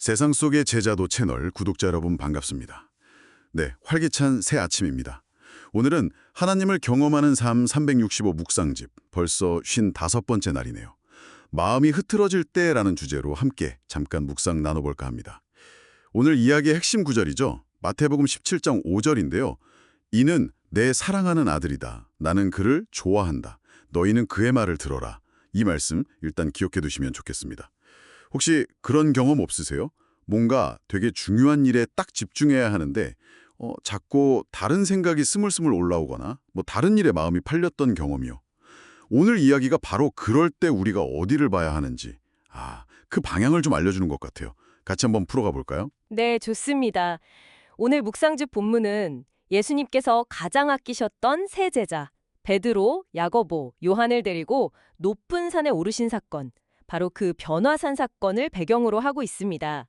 세상 속의 제자도 채널 구독자 여러분 반갑습니다. 네, 활기찬 새 아침입니다. 오늘은 하나님을 경험하는 삶 365 묵상집 벌써 55번째 날이네요. 마음이 흐트러질 때라는 주제로 함께 잠깐 묵상 나눠볼까 합니다. 오늘 이야기의 핵심 구절이죠. 마태복음 17장 5절인데요. 이는 내 사랑하는 아들이다. 나는 그를 좋아한다. 너희는 그의 말을 들어라. 이 말씀 일단 기억해 두시면 좋겠습니다. 혹시 그런 경험 없으세요? 뭔가 되게 중요한 일에 딱 집중해야 하는데 어, 자꾸 다른 생각이 스물스물 올라오거나 뭐 다른 일에 마음이 팔렸던 경험이요. 오늘 이야기가 바로 그럴 때 우리가 어디를 봐야 하는지 아, 그 방향을 좀 알려주는 것 같아요. 같이 한번 풀어가 볼까요? 네, 좋습니다. 오늘 묵상집 본문은 예수님께서 가장 아끼셨던 세 제자 베드로, 야고보, 요한을 데리고 높은 산에 오르신 사건, 바로 그 변화산 사건을 배경으로 하고 있습니다.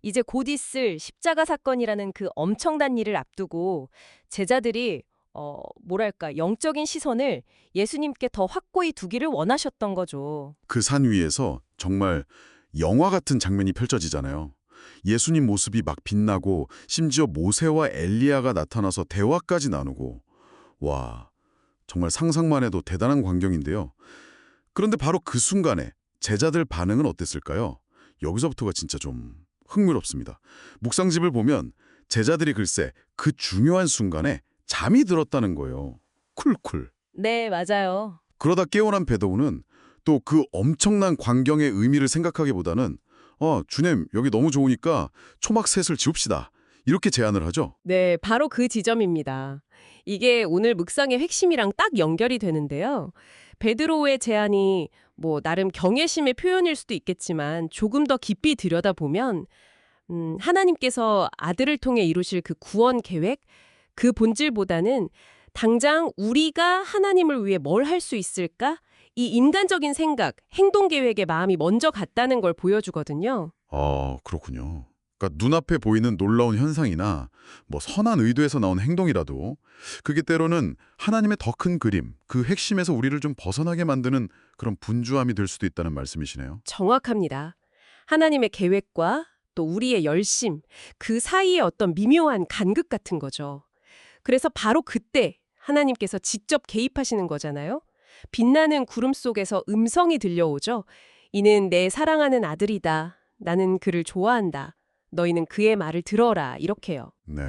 이제 곧 있을 십자가 사건이라는 그 엄청난 일을 앞두고 제자들이 어, 뭐랄까 영적인 시선을 예수님께 더 확고히 두기를 원하셨던 거죠. 그 산 위에서 정말 영화 같은 장면이 펼쳐지잖아요. 예수님 모습이 막 빛나고 심지어 모세와 엘리야가 나타나서 대화까지 나누고 와 정말 상상만 해도 대단한 광경인데요. 그런데 바로 그 순간에 제자들 반응은 어땠을까요? 여기서부터가 진짜 좀 흥미롭습니다. 묵상집을 보면 제자들이 글쎄 그 중요한 순간에 잠이 들었다는 거예요. 쿨쿨. 네, 맞아요. 그러다 깨어난 베드로는 또 그 엄청난 광경의 의미를 생각하기보다는 어, 주님 여기 너무 좋으니까 초막 셋을 지읍시다. 이렇게 제안을 하죠. 네, 바로 그 지점입니다. 이게 오늘 묵상의 핵심이랑 딱 연결이 되는데요. 베드로의 제안이 뭐 나름 경외심의 표현일 수도 있겠지만 조금 더 깊이 들여다보면 음, 하나님께서 아들을 통해 이루실 그 구원 계획 그 본질보다는 당장 우리가 하나님을 위해 뭘 할 수 있을까? 이 인간적인 생각, 행동 계획에 마음이 먼저 갔다는 걸 보여주거든요. 아, 그렇군요. 그러니까 눈앞에 보이는 놀라운 현상이나 뭐 선한 의도에서 나온 행동이라도 그게 때로는 하나님의 더 큰 그림, 그 핵심에서 우리를 좀 벗어나게 만드는 그런 분주함이 될 수도 있다는 말씀이시네요. 정확합니다. 하나님의 계획과 또 우리의 열심, 그 사이에 어떤 미묘한 간극 같은 거죠. 그래서 바로 그때 하나님께서 직접 개입하시는 거잖아요. 빛나는 구름 속에서 음성이 들려오죠. 이는 내 사랑하는 아들이다. 나는 그를 좋아한다. 너희는 그의 말을 들어라. 이렇게요. 네.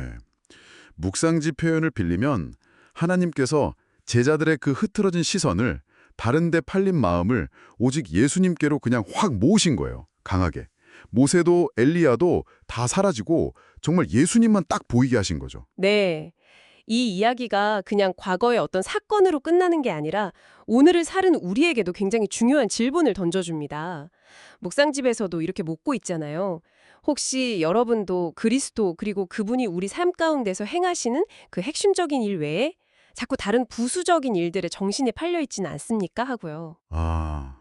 묵상지 표현을 빌리면 하나님께서 제자들의 그 흐트러진 시선을 바른데 팔린 마음을 오직 예수님께로 그냥 확 모으신 거예요. 강하게. 모세도 엘리야도 다 사라지고 정말 예수님만 딱 보이게 하신 거죠. 네. 이 이야기가 그냥 과거의 어떤 사건으로 끝나는 게 아니라 오늘을 사는 우리에게도 굉장히 중요한 질문을 던져줍니다. 묵상집에서도 이렇게 묻고 있잖아요. 혹시 여러분도 그리스도 그리고 그분이 우리 삶 가운데서 행하시는 그 핵심적인 일 외에 자꾸 다른 부수적인 일들에 정신이 팔려 있지는 않습니까? 하고요. 아,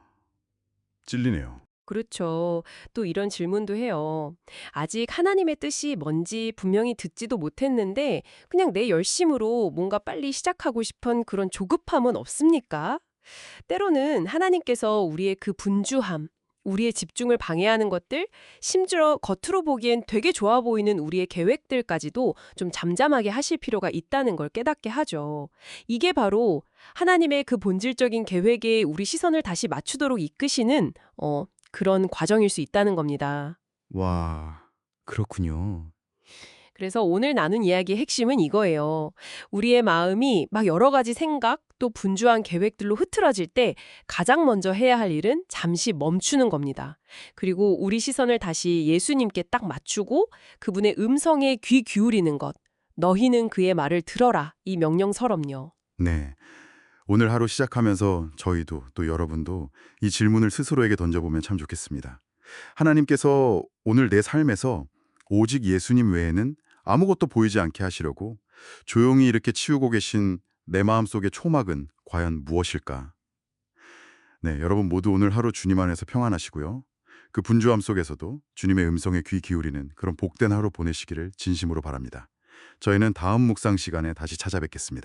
찔리네요. 그렇죠. 또 이런 질문도 해요. 아직 하나님의 뜻이 뭔지 분명히 듣지도 못했는데 그냥 내 열심으로 뭔가 빨리 시작하고 싶은 그런 조급함은 없습니까? 때로는 하나님께서 우리의 그 분주함, 우리의 집중을 방해하는 것들, 심지어 겉으로 보기엔 되게 좋아 보이는 우리의 계획들까지도 좀 잠잠하게 하실 필요가 있다는 걸 깨닫게 하죠. 이게 바로 하나님의 그 본질적인 계획에 우리 시선을 다시 맞추도록 이끄시는 어, 그런 과정일 수 있다는 겁니다. 와, 그렇군요. 그래서 오늘 나눈 이야기의 핵심은 이거예요. 우리의 마음이 막 여러 가지 생각 또 분주한 계획들로 흐트러질 때 가장 먼저 해야 할 일은 잠시 멈추는 겁니다. 그리고 우리 시선을 다시 예수님께 딱 맞추고 그분의 음성에 귀 기울이는 것. 너희는 그의 말을 들어라. 이 명령서럼요. 네. 오늘 하루 시작하면서 저희도 또 여러분도 이 질문을 스스로에게 던져보면 참 좋겠습니다. 하나님께서 오늘 내 삶에서 오직 예수님 외에는 아무것도 보이지 않게 하시려고 조용히 이렇게 치우고 계신 내 마음속의 초막은 과연 무엇일까? 네, 여러분 모두 오늘 하루 주님 안에서 평안하시고요. 그 분주함 속에서도 주님의 음성에 귀 기울이는 그런 복된 하루 보내시기를 진심으로 바랍니다. 저희는 다음 묵상 시간에 다시 찾아뵙겠습니다.